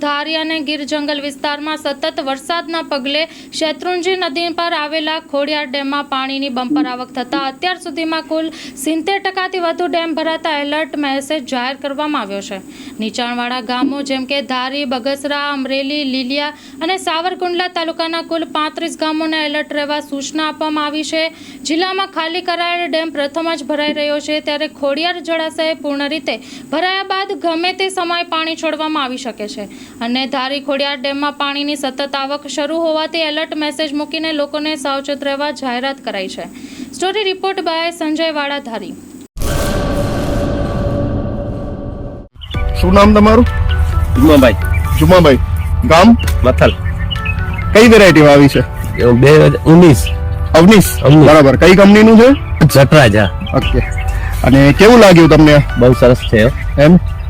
ધારી અને ગીર જંગલ વિસ્તારમાં સતત વરસાદના પગલે શેત્રુંજી નદી પર આવેલા ખોડિયાર ડેમમાં પાણીની બમ્પર આવક થતાં અત્યાર સુધીમાં કુલ સિત્તેર ટકાથી વધુ ડેમ ભરાતા એલર્ટ મેસેજ જાહેર કરવામાં આવ્યો છે. નીચાણવાળા ગામો જેમ કે ધારી, બગસરા, અમરેલી, લીલિયા અને સાવરકુંડલા તાલુકાના કુલ પાંત્રીસ ગામોને એલર્ટ રહેવા સૂચના આપવામાં આવી છે. જિલ્લામાં ખાલી કરાયેલ ડેમ પ્રથમ જ ભરાઈ રહ્યો છે ત્યારે ખોડિયાર જળાશય પૂર્ણ રીતે ભરાયા બાદ ગમે તે સમયે પાણી છોડવામાં આવી શકે છે. અને ધારી ખોડિયાર ડેમમાં પાણીની સતત આવક શરૂ હોવાથી એલર્ટ મેસેજ મૂકીને લોકોને સાવચેત રહેવા જાહેરાત કરાઈ છે. સ્ટોરી રિપોર્ટ બાય સંજય વાડા ધારી શું નામ તમારું? જુમાભાઈ. જુમાભાઈ. ગામ? મથલ. કઈ વેરાયટી આવી છે? બે હજાર ઉન્નીસ અવનીશ. અવનીશ. બરાબર. કઈ કંપનીનું છે? જટરાજા. ઓકે. અને કેવું લાગ્યું તમને? બહુ સરસ છે એમ?